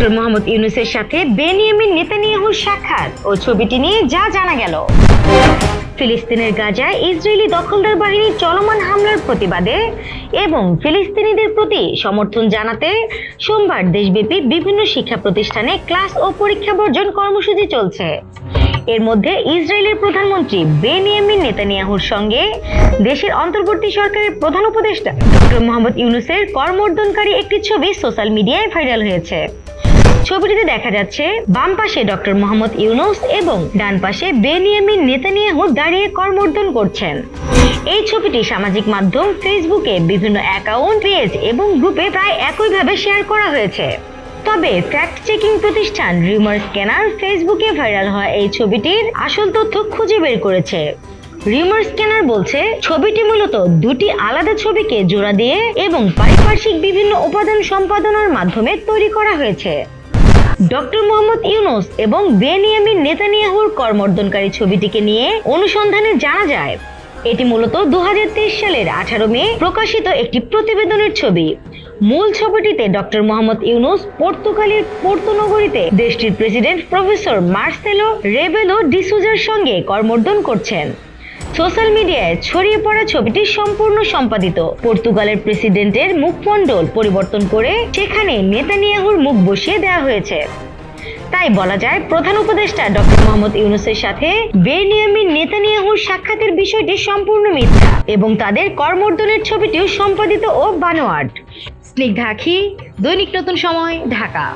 Doctor Mohammad ইউনুসের সাথে Benjamin নেতানিয়াহুর সাক্ষাৎ ও ছবিটি নিয়ে যা জানা গেল। ফিলিস্তিনের গাজায় ইসরায়েলি দখলদার বাহিনীর চলমান হামলার প্রতিবাদে এবং ফিলিস্তিনিদের প্রতি সমর্থন জানাতে সোমবার দেশব্যাপী বিভিন্ন শিক্ষা প্রতিষ্ঠানে ক্লাস ও পরীক্ষা বর্জন কর্মসূচি চলছে। এর মধ্যে ইসরায়েলের প্রধানমন্ত্রী বেনিয়ামিন নেতানিয়াহুর সঙ্গে দেশের অন্তর্বর্তী সরকারের প্রধান উপদেষ্টা ডক্টর মোহাম্মদ ইউনুসের করমর্দনকারী একটি ছবি সোশ্যাল মিডিয়ায় ভাইরাল হয়েছে। ছবিটিতে দেখা যাচ্ছে, বাম পাশে ডক্টর মোহাম্মদ ইউনুস এবং ডান পাশে বেনিয়ামিন নেতানিয়াহু দাঁড়িয়ে করমর্দন করছেন। এই ছবিটি সামাজিক মাধ্যম, ফেসবুকে বিভিন্ন অ্যাকাউন্ট, পেজ এবং গ্রুপে প্রায় একইভাবে শেয়ার করা হয়েছে। তবে ফ্যাক্ট চেকিং প্রতিষ্ঠান রিউমার স্ক্যানার ফেসবুকে ভাইরাল হওয়া এই ছবিটির আসল তথ্য খুঁজে বের করেছে। রিউমার স্ক্যানার বলছে, ছবিটি মূলত দুটি আলাদা ছবিকে জোড়া দিয়ে এবং পারিপার্শ্বিক বিভিন্ন উপাদান সম্পাদনার মাধ্যমে তৈরি করা হয়েছে। ডক্টর মোহাম্মদ ইউনুস এবং বেনিয়ামিন নেতানিয়াহুর করমর্দনকারী ছবিটিকে নিয়ে অনুসন্ধানে জানা যায়, এটি মূলত দু হাজার তেইশ সালের আঠারো মে প্রকাশিত একটি প্রতিবেদনের ছবি। মূল ছবিটিতে ডক্টর মোহাম্মদ ইউনুস পর্তুগালের পোর্তো নগরীতে দেশটির প্রেসিডেন্ট প্রফেসর মার্সেলো রেবেলো ডিসুজার সঙ্গে করমর্দন করছেন। সোশ্যাল মিডিয়ায় ছড়িয়ে পড়া ছবিটি সম্পূর্ণ সম্পাদিত। পর্তুগালের প্রেসিডেন্টের মুখমণ্ডল পরিবর্তন করে সেখানে নেতানিয়াহুর মুখ বসিয়ে দেওয়া হয়েছে। তাই বলা যায়, প্রধান উপদেষ্টা ডক্টর মোহাম্মদ ইউনুসের সাথে বেনিয়ামিন নেতানিয়াহুর সাক্ষাতের বিষয়টি সম্পূর্ণ মিথ্যা এবং তাদের কর্মর্দনের ছবিটিও সম্পাদিত ও বানোয়াট। স্নিগ্ধা আখি, দৈনিক নতুন সময়, ঢাকা।